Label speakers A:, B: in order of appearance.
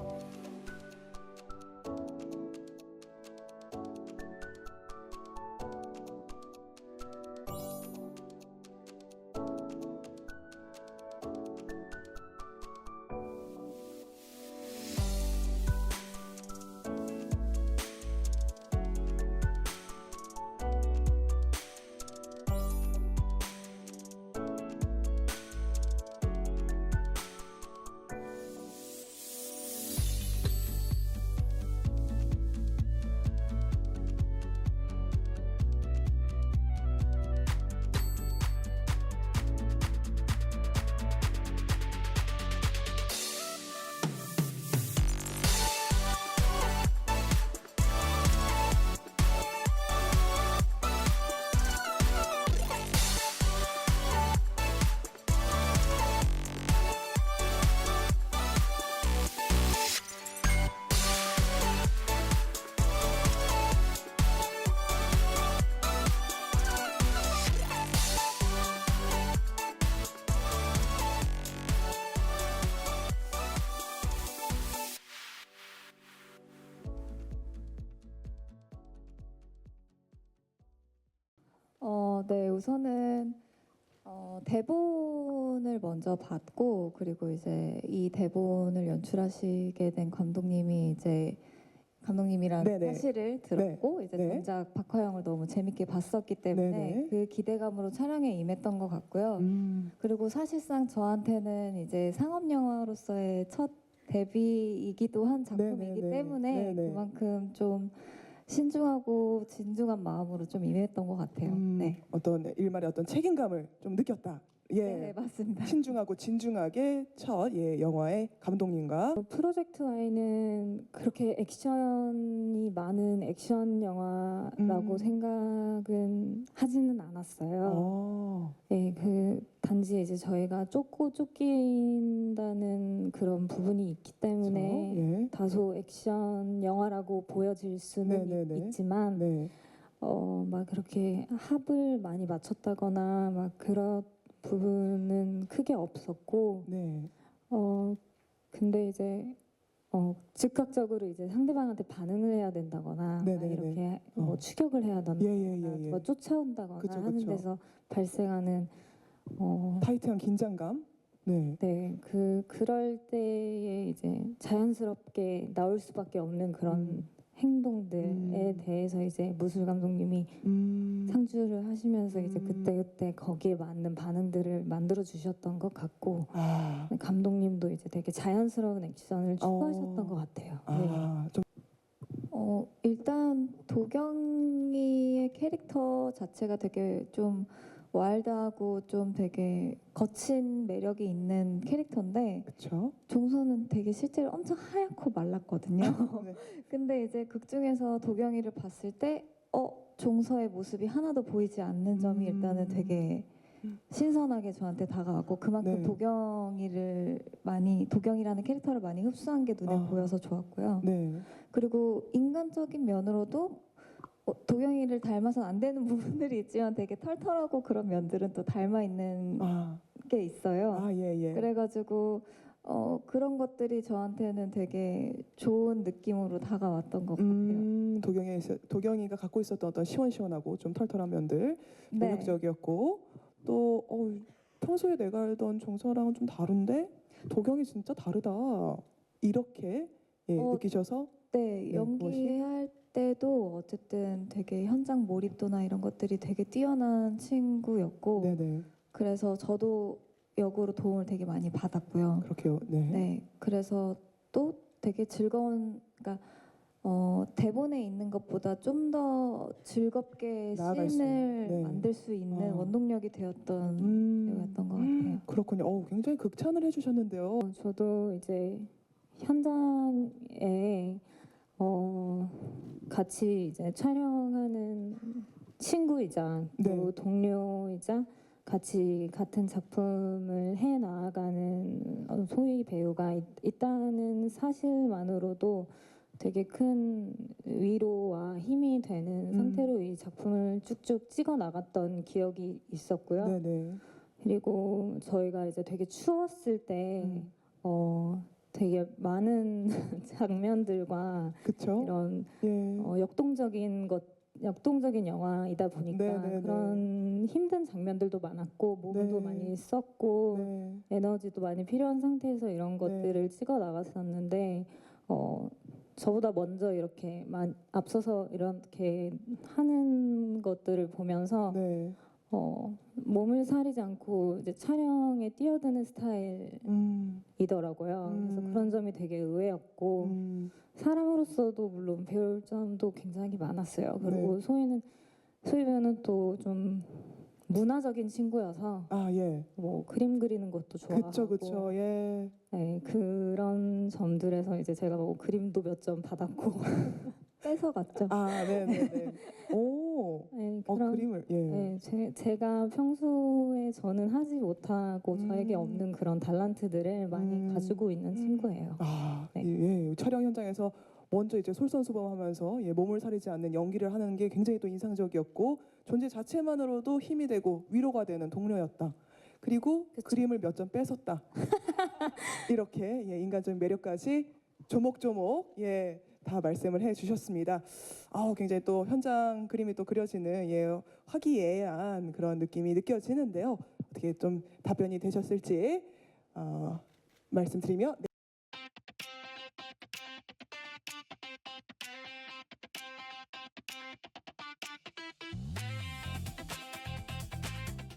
A: 어, 우선은 어, 대본을 먼저 받고 그리고 이제 이 대본을 연출하시게 된 감독님이 이제 감독님이란
B: 네네.
A: 사실을 들었고 이제
B: 네.
A: 정작 박화영을 너무 재밌게 봤었기 때문에
B: 네네.
A: 그 기대감으로 촬영에 임했던 것 같고요.
B: 음,
A: 그리고 사실상 저한테는 이제 상업 영화로서의 첫 데뷔이기도 한 작품이기
B: 네네네.
A: 때문에
B: 네네.
A: 그만큼 좀 신중하고 진중한 마음으로 좀 임했던 것 같아요.
B: 음,
A: 네.
B: 어떤 일말의 어떤 책임감을 좀 느꼈다. 예.
A: 네, 맞습니다.
B: 신중하고 진중하게 첫 예, 영화의 감독님과
C: 프로젝트 Y는 그렇게 액션이 많은 액션 영화라고
B: 음.
C: 생각은 하지는 않았어요.
B: 어,
C: 예, 그 단지 이제 저희가 쫓고 쫓긴다는 그런 부분이 있기 때문에
B: 그렇죠. 예.
C: 다소 액션 영화라고 보여질 수는
B: 네 네 네.
C: 있, 지만
B: 네.
C: 어, 막 그렇게 합을 많이 맞췄다거나 막 그런 부분은 크게 없었고
B: 네.
C: 어 근데 이제 어 즉각적으로 이제 상대방한테 반응을 해야 된다거나 막
B: 네네네.
C: 이렇게
B: 어.
C: 뭐 추격을 해야 된다거나
B: 예, 예, 예, 예.
C: 누가 쫓아온다거나
B: 그쵸,
C: 하는
B: 그쵸.
C: 데서 발생하는 어
B: 타이트한 긴장감. 네.
C: 네, 그 그럴 때에 이제 자연스럽게 나올 수밖에 없는 그런
B: 음.
C: 행동들에
B: 음.
C: 대해서 이제 무술 감독님이
B: 음.
C: 상주를 하시면서 이제
B: 음.
C: 그때 그때 거기에 맞는 반응들을 만들어 주셨던 것 같고
B: 아,
C: 감독님도 이제 되게 자연스러운 액션을 추구하셨던
B: 어.
C: 것 같아요. 네.
B: 아, 좀
A: 어, 일단 도경이의 캐릭터 자체가 되게 좀 와일드하고 좀 되게 거친 매력이 있는 캐릭터인데
B: 그렇죠.
A: 종서는 되게 실제로 엄청 하얗고 말랐거든요.
B: 네.
A: 근데 이제 극 중에서 도경이를 봤을 때 어, 종서의 모습이 하나도 보이지 않는 점이
B: 음.
A: 일단은 되게
B: 음.
A: 신선하게 저한테 다가왔고 그만큼
B: 네.
A: 도경이를 많이 도경이라는 캐릭터를 많이 흡수한 게 눈에
B: 아.
A: 보여서 좋았고요.
B: 네.
A: 그리고 인간적인 면으로도 어, 도경이를 닮아서는 안 되는 부분들이 있지만 되게 털털하고 그런 면들은 또 닮아 있는
B: 아,
A: 게 있어요.
B: 아, 예, 예.
A: 그래가지고 어, 그런 것들이 저한테는 되게 좋은 느낌으로 다가왔던 것 같아요.
B: 음, 도경이 있어- 도경이가 갖고 있었던 어떤 시원시원하고 좀 털털한 면들
A: 네.
B: 매력적이었고 또 어, 평소에 내가 알던 종서랑은 좀 다른데 도경이 진짜 다르다 이렇게 예,
A: 어,
B: 느끼셔서
A: 네,
B: 네,
A: 연기할 때도 어쨌든 되게 현장 몰입도나 이런 것들이 되게 뛰어난 친구였고
B: 네네
A: 그래서 저도 역으로 도움을 되게 많이 받았고요.
B: 그렇게요 네,
A: 네, 그래서 또 되게 즐거운, 그러니까 어, 대본에 있는 것보다 좀 더 즐겁게 씬을
B: 네.
A: 만들 수 있는
B: 어.
A: 원동력이 되었던
B: 음,
A: 배우였던 것 같아요.
B: 그렇군요 어, 굉장히 극찬을 해주셨는데요
C: 어, 저도 이제 현장에 어, 같이 이제 촬영하는 친구이자 또
B: 네.
C: 동료이자 같이 같은 작품을 해 나아가는 어, 소위 배우가 있, 있다는 사실만으로도 되게 큰 위로와 힘이 되는
B: 음.
C: 상태로 이 작품을 쭉쭉 찍어 나갔던 기억이 있었고요.
B: 네네
C: 그리고 저희가 이제 되게 추웠을 때
B: 음.
C: 어, 되게 많은 장면들과
B: 그쵸?
C: 이런
B: 예.
C: 어, 역동적인 것 역동적인 영화이다 보니까
B: 네, 네, 네.
C: 그런 힘든 장면들도 많았고 몸도
B: 네.
C: 많이 썼고
B: 네.
C: 에너지도 많이 필요한 상태에서 이런 것들을 찍어 나갔었는데 어 저보다 먼저 이렇게 만, 앞서서 이렇게 하는 것들을 보면서
B: 네.
C: 어 몸을 사리지 않고 이제 촬영에 뛰어드는 스타일이더라고요.
B: 음.
C: 그래서
B: 음.
C: 그런 점이 되게 의외였고
B: 음.
C: 사람으로서도 물론 배울 점도 굉장히 많았어요. 그리고
B: 네.
C: 소희는 소희 배우는 또 좀 문화적인 친구여서
B: 아, 예.
C: 뭐 그림 그리는 것도 좋아하고
B: 그쵸, 그쵸. 예.
C: 네, 그런 점들에서 이제 제가 뭐 그림도 몇 점 받았고 뺏어 갔죠.
B: 아, 네, 네, 네. 오.
C: 네,
B: 어,
C: 그런
B: 그림을 예.
C: 네, 제, 제가 평소에 저는 하지 못하고 저에게
B: 음.
C: 없는 그런 달란트들을 많이
B: 음.
C: 가지고 있는 친구예요.
B: 아,
C: 네.
B: 예, 예. 촬영 현장에서 먼저 이제 솔선수범하면서 예, 몸을 사리지 않는 연기를 하는 게 굉장히 또 인상적이었고 존재 자체만으로도 힘이 되고 위로가 되는 동료였다. 그리고
C: 그쵸.
B: 그림을 몇 점 뺏었다. 이렇게 예, 인간적인 매력까지 조목조목 예, 다 말씀을 해 주셨습니다. 아, 굉장히 또 현장 그림이 또 그려지는 예, 화기애애한 그런 느낌이 느껴지는데요. 어떻게 좀 답변이 되셨을지 어, 말씀드리며.